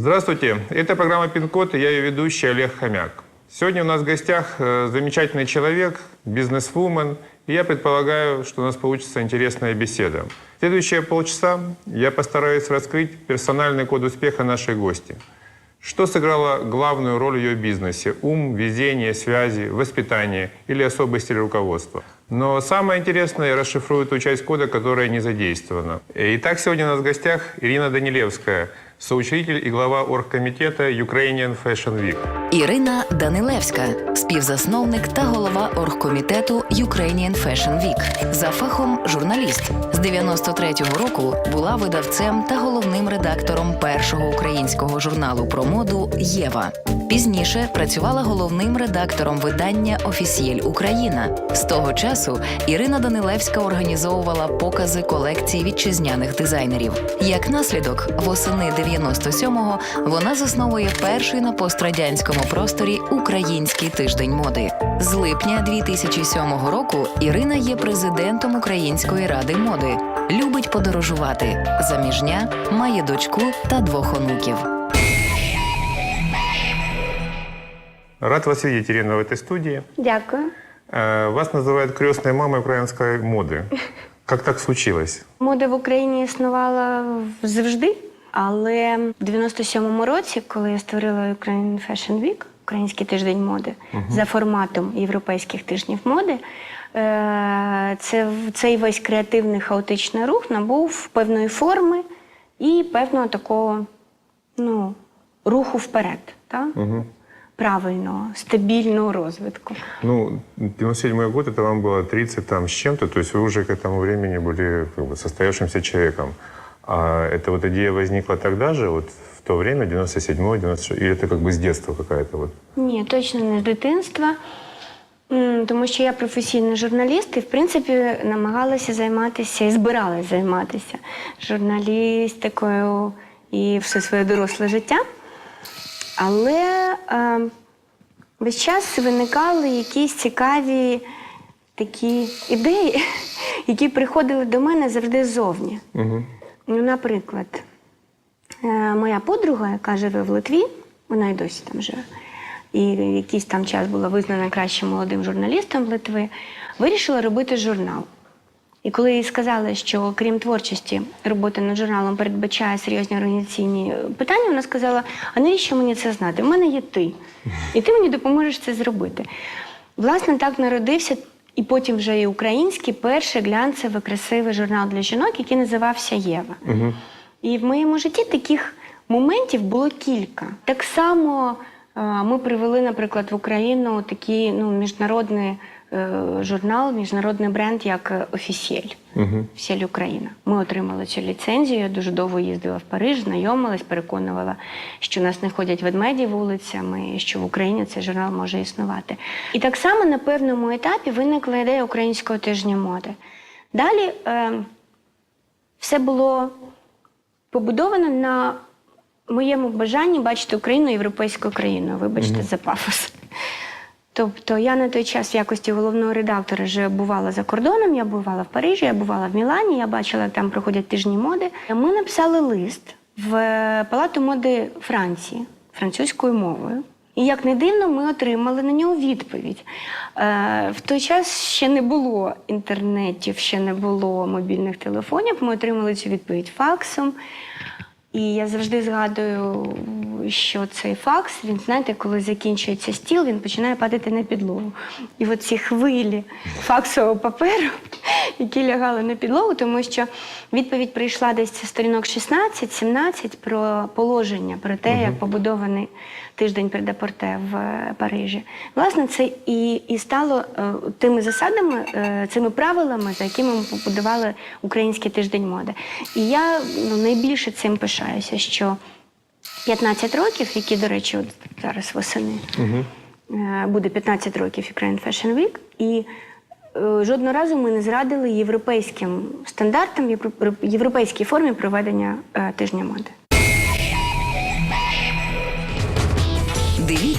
Здравствуйте, это программа «Пин-код» и я ее ведущий Олег Хомяк. Сегодня у нас в гостях э, замечательный человек, бизнесвумен, и я предполагаю, что у нас получится интересная беседа. Следующие полчаса я постараюсь раскрыть персональный код успеха нашей гости. Что сыграло главную роль в ее бизнесе? Ум, везение, связи, воспитание или особый стиль руководства? Но самое интересное, я расшифрую ту часть кода, которая не задействована. Итак, сегодня у нас в гостях Ирина Данилевская, соучредитель і глава оргкомітету Ukrainian Fashion Week. Ірина Данилевська, співзасновник та голова оргкомітету Ukrainian Fashion Week. За фахом журналіст. З 93-го року була видавцем та головним редактором першого українського журналу про моду Єва. Пізніше працювала головним редактором видання Офісієль Україна. З того часу Ірина Данилевська організовувала покази колекцій вітчизняних дизайнерів. Як наслідок, восени 97-го вона засновує перший на пострадянському просторі український тиждень моди. З липня 2007 року Ірина є президентом Української ради моди. Любить подорожувати. Заміжня, має дочку та двох онуків. Рад вас видеть, Ирина, в этой студии. Дякую. Э, Вас называют крестной мамой украинской моды. Как так случилось? Мода в Україні існувала завжди, але в 97-му році, коли я створила Ukraine Fashion Week, Український тиждень моди, за форматом європейських тижнів моди, е, це, цей весь креативний хаотичний рух набув певної форми і певного такого ну, руху вперед. Так? Правильного, стабільного розвитку. Ну, 97 год, это вам было 30 там с чем-то, то есть вы уже к этому времени были как бы, состоявшимся человеком. А эта вот идея возникла тогда же, вот в то время, 97 96 или это как бы с детства какая-то вот? Ні, точно не з дитинства. М, Тому що я професійний журналіст і, в принципі, намагалася займатися і збиралася займатися журналістикою і все своє доросле життя. Але е, весь час виникали якісь цікаві такі ідеї, які приходили до мене завжди ззовні. Угу. Ну, наприклад, е, моя подруга, яка живе в Литві, вона і досі там живе, і якийсь там час була визнана кращим молодим журналістом Литви, вирішила робити журнал. І коли їй сказали, що крім творчості, робота над журналом передбачає серйозні організаційні питання, вона сказала: а навіщо мені це знати? У мене є ти, і ти мені допоможеш це зробити. Власне, так народився і потім вже і український перший глянцевий красивий журнал для жінок, який називався Єва. Угу. І в моєму житті таких моментів було кілька. Так само е, ми привели, наприклад, в Україну такий ну, міжнародний е, журнал, міжнародний бренд, як е, Офісіель. Офісіель Україна. Ми отримали цю ліцензію. Я дуже довго їздила в Париж, знайомилась, переконувала, що нас не ходять ведмеді вулицями, що в Україні цей журнал може існувати. І так само на певному етапі виникла ідея українського тижня моди. Далі е, все було побудовано на моєму бажанні бачити Україну європейською країною. Вибачте за пафос. Тобто я на той час в якості головного редактора вже бувала за кордоном, я бувала в Парижі, я бувала в Мілані, я бачила, як там проходять тижні моди. Ми написали лист в Палату моди Франції французькою мовою. І як не дивно, ми отримали на нього відповідь. Е, в той час ще не було інтернетів, ще не було мобільних телефонів. Ми отримали цю відповідь факсом. І я завжди згадую, що цей факс, він, знаєте, коли закінчується стіл, він починає падати на підлогу. І от ці хвилі факсового паперу, які лягали на підлогу, тому що відповідь прийшла десь зі сторінок 16-17 про положення, про те, як побудований тиждень предапорте в е, Парижі. Власне, це і, і стало е, тими засадами, е, цими правилами, за якими ми побудували український тиждень моди. І я ну, найбільше цим пишаюся, що 15 років, які, до речі, от зараз восени, угу. буде 15 років Ukraine Fashion Week, і е, жодного разу ми не зрадили європейським стандартам, євро- європейській формі проведення е, тижня моди.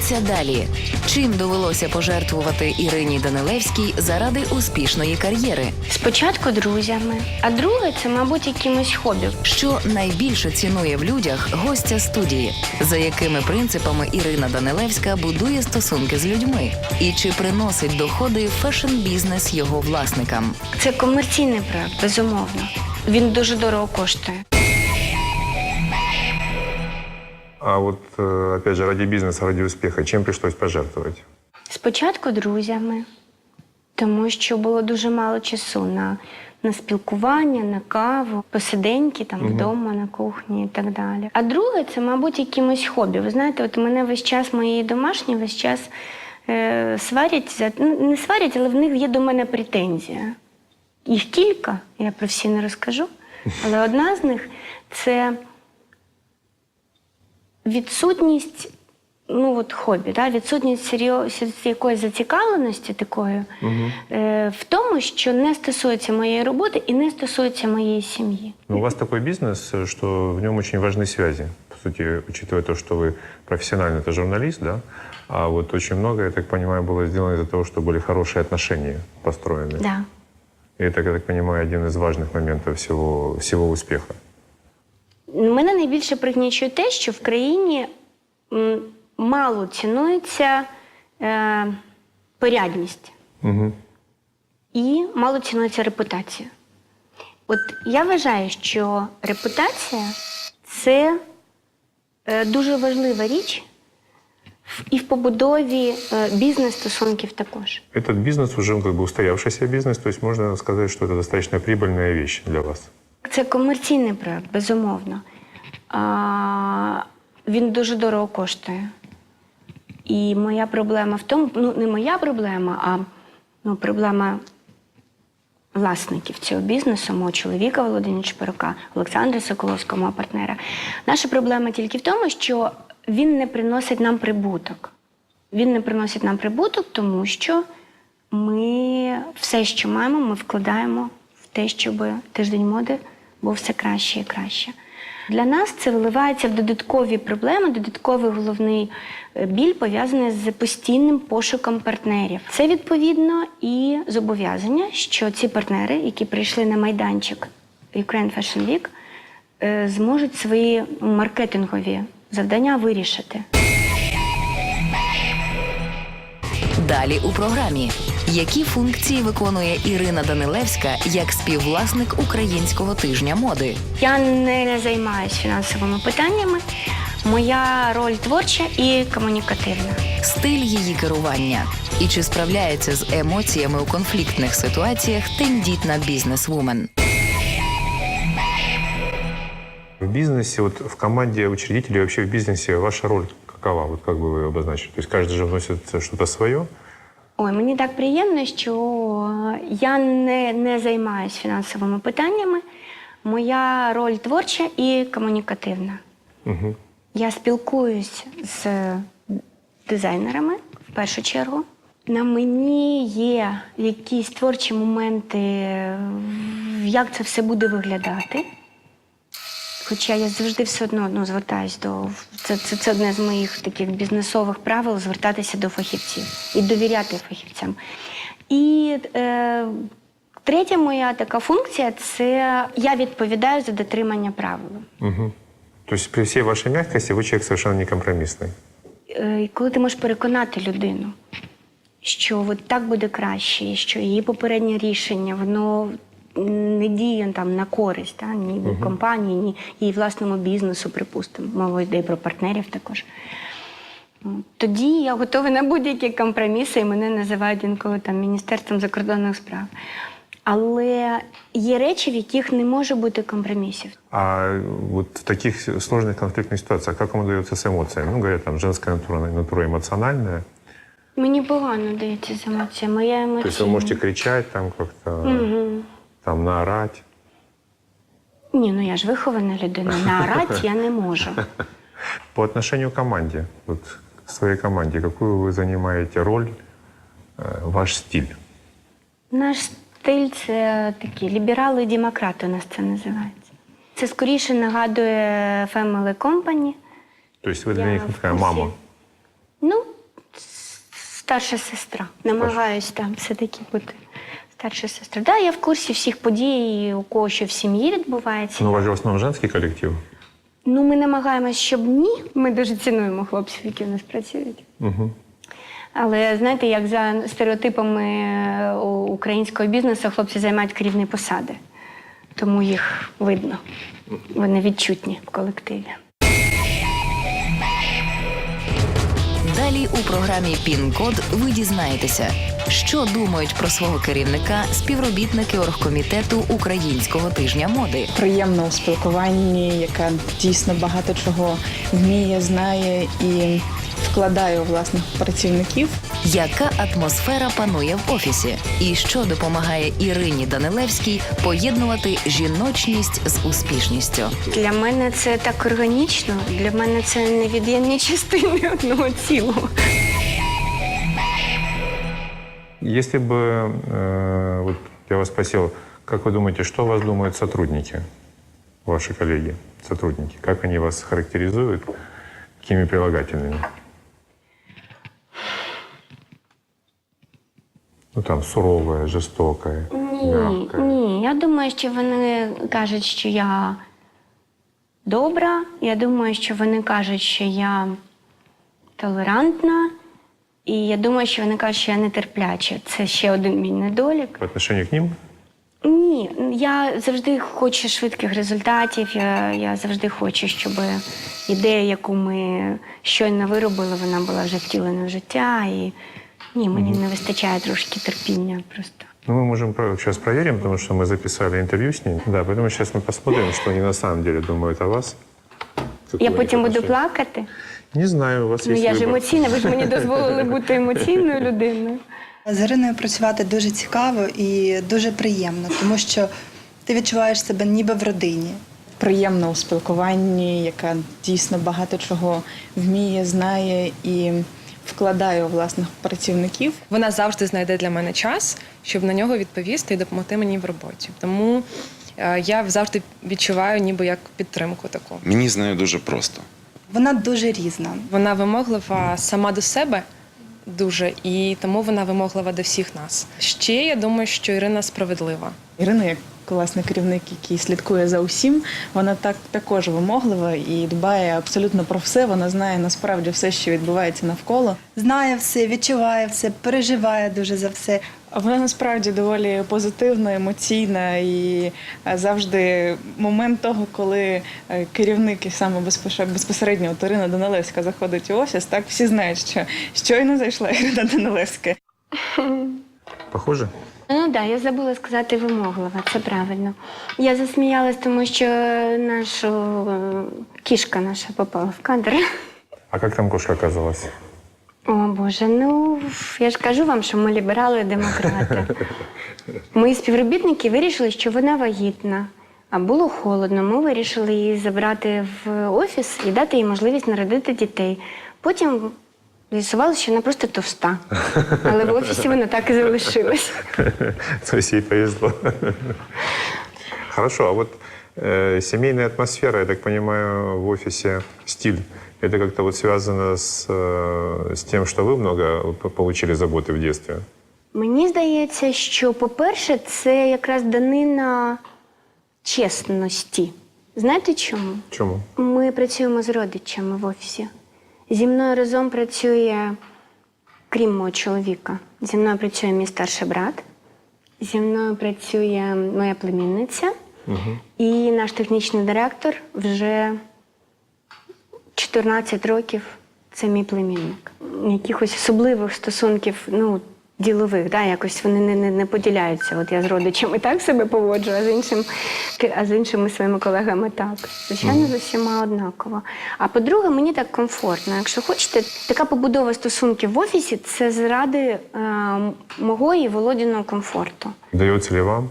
Дивіться далі. Чим довелося пожертвувати Ірині Данилевській заради успішної кар'єри? Спочатку друзями, а друге це, мабуть, якимось хобі. Що найбільше цінує в людях гостя студії, за якими принципами Ірина Данилевська будує стосунки з людьми, і чи приносить доходи фешн-бізнес його власникам? Це комерційний проект, безумовно. Він дуже дорого коштує. А вот, э, опять же, ради бизнеса, ради успеха, чем пришлось пожертвовать? Спочатку друзями, тому що було дуже мало часу на, на спілкування, на каву, посиденьки там вдома, на кухні і так далі. А друге, це, мабуть, якимось хобі. Ви знаєте, от мене весь час мої домашні весь час е, сварять за ну, не сварять, але в них є до мене претензія. Їх кілька, я про всі не розкажу. Але одна з них це відсутність ну, от хобі, да? відсутність серйоз- якоїсь зацікавленості такої е, в тому, що не стосується моєї роботи і не стосується моєї сім'ї. Ну, у вас такой бизнес, э, что в нем очень важны связи. По сути, учитывая то, что вы профессиональный это журналист, да, а вот очень много, я так понимаю, было сделано из-за того, что были хорошие отношения построены. Да. И это, я так понимаю, один из важных моментов всего, всего успеха. Мене найбільше пригнічує те, що в країні м, мало цінується е, порядність Угу. і мало цінується репутація. От я вважаю, що репутація це е, дуже важлива річ в- і в побудові е, бізнес-стосунків також. Этот бизнес уже ну, как бы устоявшийся бизнес, то есть можно сказать, что это достаточно прибыльная вещь для вас. Це комерційний проект, безумовно. А, він дуже дорого коштує. І моя проблема в тому, ну не моя проблема, а ну, проблема власників цього бізнесу, мого чоловіка Володимира Шпирока, Олександра Соколовського, мого партнера. Наша проблема тільки в тому, що він не приносить нам прибуток. Він не приносить нам прибуток, тому що ми все, що маємо, ми вкладаємо те, щоб тиждень моди був все краще і краще. Для нас це виливається в додаткові проблеми, додатковий головний е, біль пов'язаний з постійним пошуком партнерів. Це відповідно і зобов'язання, що ці партнери, які прийшли на майданчик Ukraine Fashion Week, е, зможуть свої маркетингові завдання вирішити. Далі у програмі Які функції виконує Ірина Данилевська як співвласник українського тижня моди? Я не займаюся фінансовими питаннями. Моя роль творча і комунікативна. Стиль її керування і чи справляється з емоціями у конфліктних ситуаціях тендітна бізнесвумен. В бизнесе, вот в команде учредителей, вообще в бизнесе, ваша роль какова? Вот как бы вы обозначили? То есть каждый же вносит что-то свое? Ой, мені так приємно, що я не, не займаюся фінансовими питаннями. Моя роль творча і комунікативна. Угу. Я спілкуюсь з дизайнерами в першу чергу. На мені є якісь творчі моменти, як це все буде виглядати. Хоча я завжди все одно ну, звертаюсь до це, це, це одне з моїх таких бізнесових правил звертатися до фахівців і довіряти фахівцям. І е, третя моя така функція це я відповідаю за дотримання правил. Угу. То есть при всей вашей мягкости вы человек совершенно некомпромиссный. Е, коли ти можеш переконати людину, що от так буде краще, що її попереднє рішення воно не діє там на користь, та, ні компанії, ні її власному бізнесу, припустимо. Мова йде і про партнерів також. Ну, Тоді я готова на будь-які компроміси, і мене називають інколи там Міністерством закордонних справ. Але є речі, в яких не може бути компромісів. А вот в таких сложных конфликтных ситуациях, как вам удается с эмоциями? Ну, говорят, там, женская натура, натура эмоциональная. Мені погано дається з емоціями. Я емоційна. То есть вы можете кричать, там, как-то, Мгм. там, наорать. Ні, ну я ж вихована людина. Наорати я не можу. По отношению к команде, вот к своей команде, какую вы занимаете роль, э, ваш стиль? Наш стиль це такі ліберали і демократи у нас це називається. Це скоріше нагадує Family Company. То есть вы для Я них в такая курсі. мама. Ну, старша сестра. Намагаюсь там все-таки бути старша сестра. Да, я в курсі всіх подій, у кого що в сім'ї відбувається. Ну, у вас же в основном женский коллектив. Ну, ми намагаємось, щоб ні. Ми дуже цінуємо хлопців, які в нас працюють. Угу. Але знаєте, як за стереотипами е, українського бізнесу, хлопці займають керівні посади. Тому їх видно. Вони відчутні в колективі. Далі у програмі Пін-код ви дізнаєтеся, що думають про свого керівника співробітники оргкомітету Українського тижня моди. приємно у спілкуванні, яка дійсно багато чого вміє, знає і вкладає у власних працівників. Яка атмосфера панує в офісі, і що допомагає Ірині Данилевській поєднувати жіночність з успішністю? Для мене це так органічно, для мене це невід'ємні частини одного цілого. Если бы э, вот я вас спросил, как вы думаете, что о вас думают сотрудники, ваши коллеги, сотрудники? Как они вас характеризуют? Какими прилагательными? Ну там суровая, жестокая, Ні, мягкая. ні. Я думаю, що вони кажуть, що я добра. Я думаю, що вони кажуть, що я толерантна. І я думаю, що вони кажуть, що я нетерпляча. Це ще один мій недолік. По отношению к ним? Ні, я завжди хочу швидких результатів. Я, я завжди хочу, щоб ідея, яку ми щойно виробили, вона була вже втілена в життя. І ні, мені не вистачає трошки терпіння просто. Ну, мы можем сейчас проверим, потому что мы записали интервью с ней. Да, поэтому сейчас мы посмотрим, что они на самом деле думают о вас. Какое Я у них потім буду отношение. плакати. Не знаю, у вас Ну есть я ж выбор. емоційна, ви ж мені дозволили бути емоційною людиною. З Іриною працювати дуже цікаво і дуже приємно, тому що ти відчуваєш себе ніби в родині. Приємно у спілкуванні, яка дійсно багато чого вміє, знає і вкладає у власних працівників. Вона завжди знайде для мене час, щоб на нього відповісти і допомогти мені в роботі. Тому е, я завжди відчуваю ніби як підтримку таку. Мені з нею дуже просто. Вона дуже різна. Вона вимоглива сама до себе дуже, і тому вона вимоглива до всіх нас. Ще я думаю, що Ірина справедлива. Ірина, як класний керівник, який слідкує за усім, вона так також вимоглива і дбає абсолютно про все. Вона знає насправді все, що відбувається навколо. Знає все, відчуває все, переживає дуже за все. Вона насправді доволі позитивна, емоційна і е, завжди момент того, коли е, керівник і саме безпосередньо от Ірина Данилевська заходить у офіс, так всі знають, що щойно зайшла Ірина Данилевська. Похоже? Ну так, да, я забула сказати вимоглива, це правильно. Я засміялась, тому що наша кішка наша попала в кадр. А как там кошка оказалась? О Боже, ну я ж кажу вам, що ми ліберали і демократи. Мої співробітники вирішили, що вона вагітна. А було холодно. Ми вирішили її забрати в офіс і дати їй можливість народити дітей. Потім з'ясувалося, що вона просто товста. Але в офісі вона так і залишилась. То есть ей повезло. Хорошо, а вот э, семейная атмосфера, я так понимаю, в офисе, стиль, это как-то вот связано с, э, с тем, что вы много п- получили заботы в детстве? Мені здається, що, по-перше, це якраз данина чесності. Знаєте чому? Чому? Ми працюємо з родичами в офісі. Зі мною разом працює, крім мого чоловіка, зі мною працює мій старший брат, зі мною працює моя племінниця і наш технічний директор вже 14 років це мій племінник. Якихось особливих стосунків, ну, ділових, да, якось вони не, не, не поділяються. От я з родичами так себе поводжу, а з, іншим, а з іншими своїми колегами так. Звичайно, з усіма однаково. А по-друге, мені так комфортно. Якщо хочете, така побудова стосунків в офісі це заради е, мого і Володіного комфорту. Удается ли вам,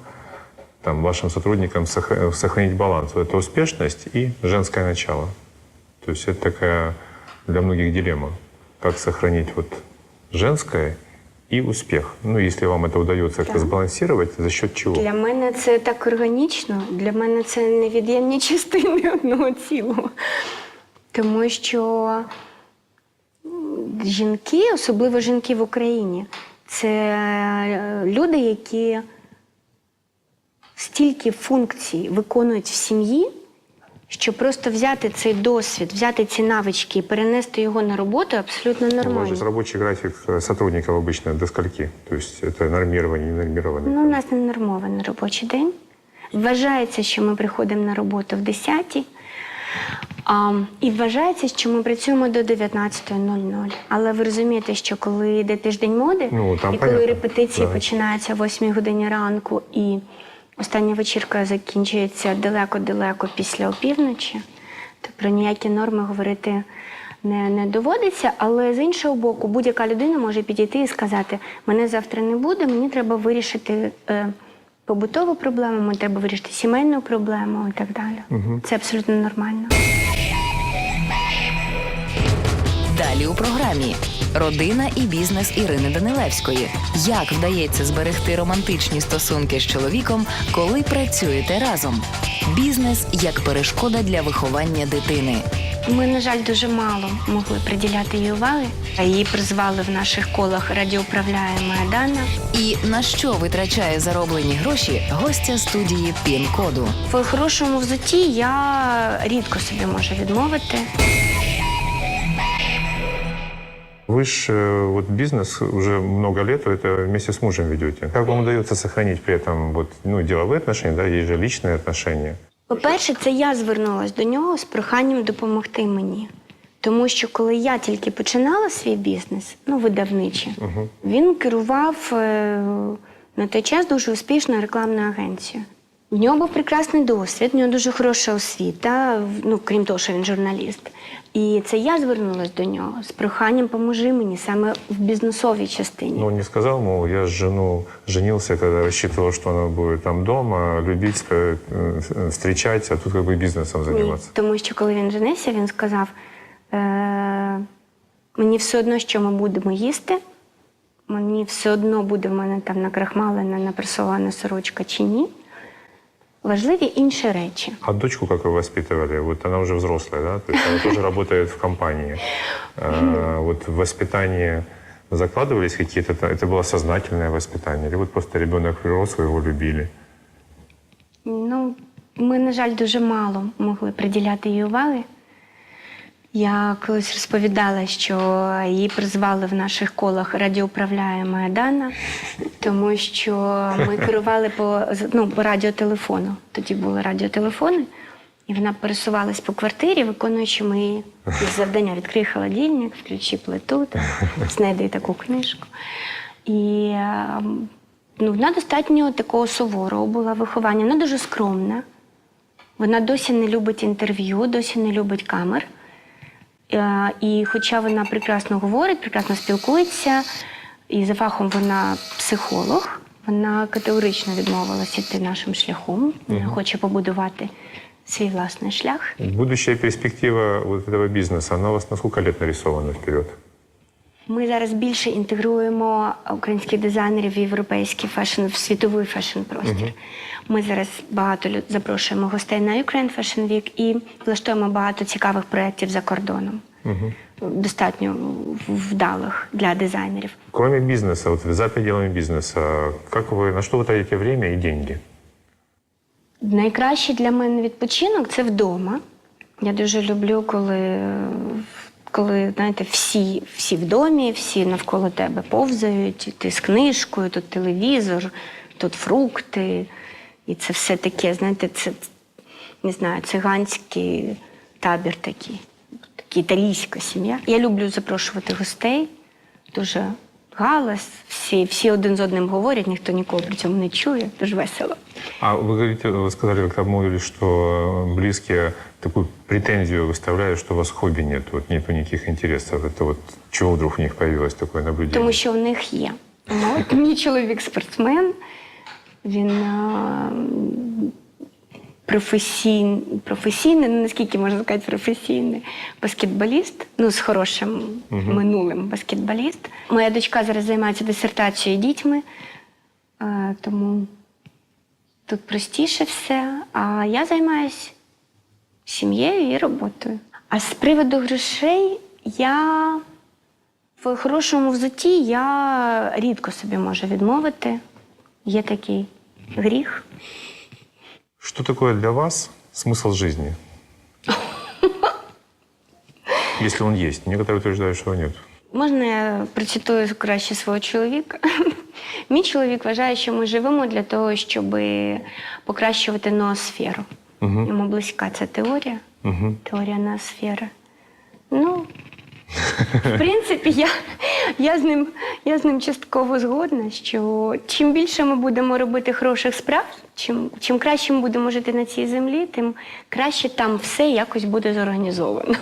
там, вашим сотрудникам сохранить баланс? Вот Это успешность и женское начало. То есть это такая для многих дилемма. Как сохранить вот женское и успех? Ну, если вам это удается как-то сбалансировать, за счет чего? Для мене це так органічно, для мене це невід'ємні частини одного цілого. Тому що жінки, особливо жінки в Україні, це е, люди, які стільки функцій виконують в сім'ї, що просто взяти цей досвід, взяти ці навички і перенести його на роботу абсолютно У вас нормально. же рабочий график э, сотрудников обычно до скольки? То есть это нормирование, не нормирование? Ну, у нас не нормований робочий день. Вважається, що ми приходимо на роботу в 10 а, і вважається, що ми працюємо до 19.00. Але ви розумієте, що коли йде тиждень моди, Ну, там і коли понятно. репетиції Да. починаються о 8 годині ранку, і остання вечірка закінчується далеко-далеко після опівночі, то про ніякі норми говорити не, не доводиться. Але з іншого боку, будь-яка людина може підійти і сказати: мене завтра не буде, мені треба вирішити. Е, Побутову проблему, мені треба вирішити сімейну проблему і так далі. Це абсолютно нормально. Далі у програмі родина і бізнес Ірини Данилевської. Як вдається зберегти романтичні стосунки з чоловіком, коли працюєте разом? Бізнес як перешкода для виховання дитини. Ми, на жаль, дуже мало могли приділяти їй уваги. Її призвали в наших колах радіоуправляєма Дана. І на що витрачає зароблені гроші гостя студії Пін-коду. В хорошому взутті я рідко собі можу відмовити. Вы же э, вот бизнес уже много лет, вы это вместе с мужем ведете. Как вам удается сохранить при этом вот, ну, деловые отношения, да, есть же личные отношения? По-перше, це я звернулася до нього з проханням допомогти мені. Тому що коли я тільки починала свій бізнес, ну видавничий, він керував е, на той час дуже успішною рекламною агенцією. В нього був прекрасний досвід, в нього дуже хороша освіта, в- ну крім того, що він журналіст. І це я звернулася до нього з проханням поможи мені саме в бізнесовій частині. Ну, он не сказал, мол, я с жену женился, когда рассчитывал, что она будет там дома, любить, э, э, встречать, а тут как бы бизнесом Ні, заниматься. тому що коли він женився, він сказав: е- мені все одно, що ми будемо їсти, мені все одно буде в мене там накрахмалена, напресована сорочка чи ні. Важливі інші речі. А дочку как вы воспитывали? Вот она уже взрослая, да? То есть она тоже работает в компании. А, Вот в воспитании закладывались какие-то... Это было сознательное воспитание? Или вот просто ребенок рос, вы его любили? Ну, ми, на жаль, дуже мало могли приділяти їй уваги. Я колись розповідала, що її призвали в наших колах радіоуправляєма Дана, тому що ми керували по, ну, по радіотелефону. Тоді були радіотелефони, і вона пересувалась по квартирі, виконуючи мої завдання. Відкрий холодильник, включи плиту, там, знайди таку книжку. І е, ну, вона достатньо такого суворого була виховання. Вона дуже скромна. Вона досі не любить інтерв'ю, досі не любить камер. Е, І хоча вона прекрасно говорить, прекрасно спілкується, і за фахом вона психолог, вона категорично відмовилася йти нашим шляхом. Вона хоче побудувати свій власний шлях. Будущая перспектива вот этого бизнеса, она у вас на сколько лет нарисована вперед? Ми зараз більше інтегруємо українських дизайнерів в європейський фешн, в світовий фешн-простір. Ми зараз багато запрошуємо гостей на Ukraine Fashion Week и влаштуємо багато цікавих проєктів за кордоном. Достатньо в- вдалих для дизайнерів. Кроме бизнеса, вот за пределами бизнеса, как вы, на что вы тратите время и деньги? Найкращий для мене відпочинок це вдома. Я дуже люблю, коли, коли знаєте, всі, всі в домі, всі навколо тебе повзають, ти з книжкою, тут телевізор, тут фрукти. І це все таке, знаєте, це не знаю, циганський табір такий, така італійська сім'я. Я люблю запрошувати гостей. Дуже галас, всі, всі один з одним говорять, ніхто нікого при цьому не чує, дуже весело. А вы говорите, вы сказали, как-то обмолвились, что близкие такую претензию выставляют, что у вас хобби нет, вот нету никаких интересов. Это вот чего вдруг у них появилось такое наблюдение? Тому що в них є. Ну, от мій чоловік спортсмен, він а, професійний, професійний, ну наскільки можна сказати, професійний баскетболіст, ну з хорошим минулим баскетболіст. Моя дочка зараз займається дисертацією дітьми, а, тому тут простіше все. А я займаюся сім'єю і роботою. А з приводу грошей я В хорошому взутті я рідко собі можу відмовити. Є такий гріх. Что такое для вас смысл жизни? Если он есть. Некоторые утверждают, что его нет. Можна я процитую краще свого чоловіка? Мій чоловік вважає, що ми живемо для того, щоб покращувати ноосферу. Угу. Йому близька ця теорія, Угу. теорія ноосфери. Ну, в принципі, я, я, з ним, я з ним частково згодна, що чим більше ми будемо робити хороших справ, чим, чим краще ми будемо жити на цій землі, тим краще там все якось буде зорганізовано.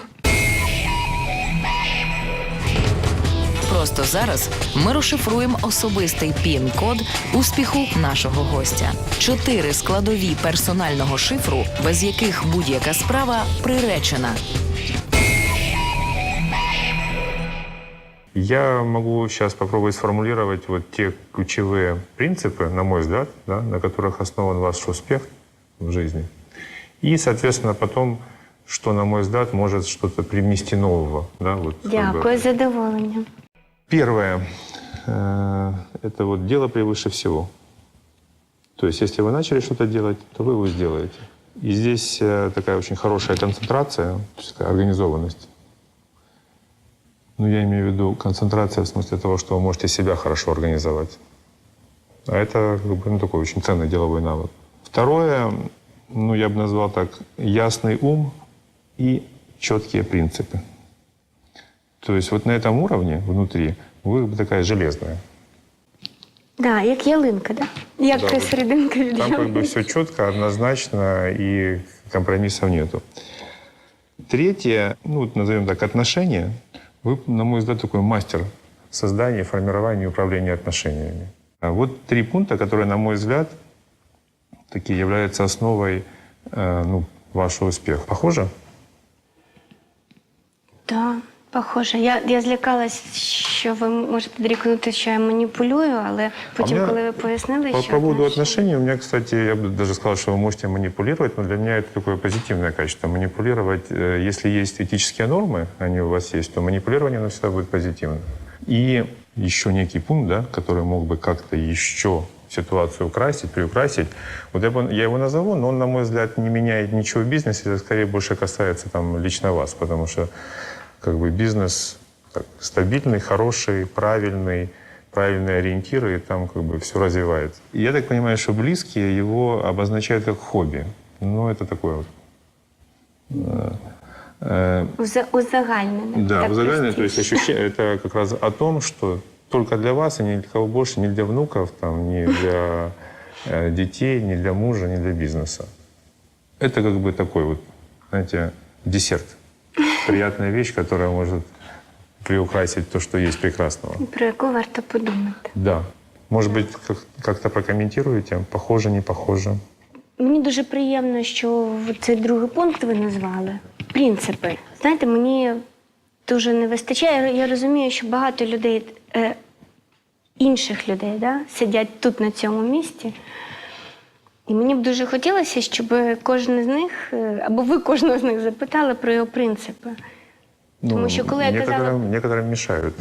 Просто зараз ми розшифруємо особистий пін-код успіху нашого гостя. Чотири складові персонального шифру, без яких будь-яка справа приречена. Я могу сейчас попробовать сформулировать вот те ключевые принципы, на мой взгляд, да, на которых основан ваш успех в жизни. И, соответственно, потом, что, на мой взгляд, может что-то привнести нового. Да, вот, как бы. Дякую, з задоволенням. Первое. э, Это вот дело превыше всего. То есть, если вы начали что-то делать, то вы его сделаете. И здесь э, такая очень хорошая концентрация, организованность. Ну, я имею в виду концентрация в смысле того, что вы можете себя хорошо организовать. А это как бы, ну, такой очень ценный деловой навык. Второе, ну, я бы назвал так, ясный ум и четкие принципы. То есть вот на этом уровне внутри вы такая железная. Да, як ялинка, да? Як Да, та серединка від Там как бы все четко, однозначно и компромиссов нету. Третье, ну вот назовем так, отношения. Вы, на мой взгляд, такой мастер создания, формирования и управления отношениями. А вот три пункта, которые, на мой взгляд, такие являются основой э, ну, вашего успеха. Похоже? Так, похоже. Я, я злякалась, що ви можете дорікнути, що я маніпулюю, але потім, А у меня коли ви пояснили, По що поводу значить- отношений, у меня, кстати, я бы даже сказал, что вы можете манипулировать, но для меня это такое позитивное качество. Манипулировать, э, если есть этические нормы, они у вас есть, то манипулирование оно всегда будет позитивно. И еще некий пункт, да, который мог бы как-то еще ситуацию украсить, приукрасить. Вот я, бы- я его назову, но он, на мой взгляд, не меняет ничего в бизнесе, это скорее больше касается там, лично вас, потому что как бы бизнес так, стабильный, хороший, правильный, правильные ориентиры, и там как бы все развивается. И я так понимаю, что близкие его обозначают как хобби. Ну, это такое вот. э, э, Уза- узагальнене. да, узагальное, то есть ощущение, это как раз о том, что только для вас и ни для кого больше, ни для внуков, там, ни для э, детей, ни для мужа, ни для бизнеса. Это как бы такой вот, знаете, десерт. Приятная вещь, которая может приукрасить то, что есть прекрасного. Про яку варто подумати. Да. Может быть, как- как-то прокомментируете? Похоже, не похоже? Мені дуже приємно, що цей другий пункт ви назвали. Принципи. Знаєте, мені дуже не вистачає. Я розумію, що багато людей, е, інших людей, да, сидять тут на цьому місці. І мені б дуже хотілося, щоб кожен з них, е, або ви кожного з них запитали про його принципи. Тому що коли я казала- некоторым, некоторым мешают.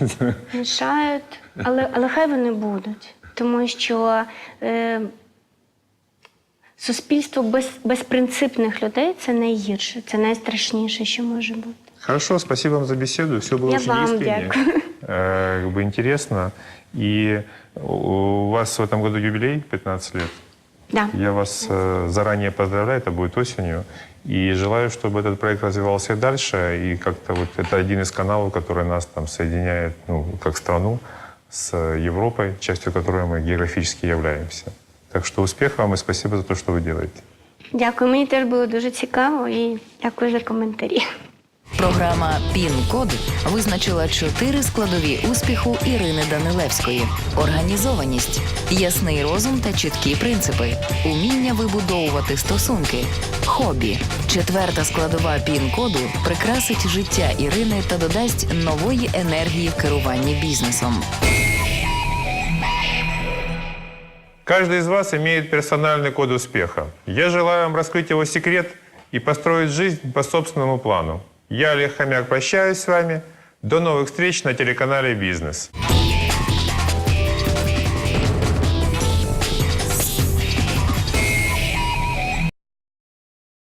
Мішають, але, але хай вони будуть. Тому що е, суспільство без, безпринципних людей це найгірше, це найстрашніше, що може бути. Хорошо, спасибо вам за беседу. Все было Я очень вам искренне. дякую. Э, Как бы интересно. И у вас в этом году юбилей 15 лет. Да. Я вас э, заранее поздравляю, это будет осенью. И желаю, чтобы этот проект развивался и дальше. И как-то вот это один из каналов, который нас там соединяет, ну, как страну с Европой, частью которой мы географически являемся. Так что успех вам и спасибо за то, что вы делаете. Дякую. Мені теж було дуже цікаво і дякую за коментарі. Програма Пін-код визначила чотири складові успіху Ірини Данилевської: організованість, ясний розум та чіткі принципи, уміння вибудовувати стосунки, хобі. Четверта складова пін-коду прикрасить життя Ірини та додасть нової енергії в керуванні бізнесом. Каждый из вас имеет персональный код успеха. Я желаю вам раскрыть его секрет и построить жизнь по собственному плану. Я, Олег Хомяк, прощаюсь с вами. До новых встреч на телеканале «Бизнес».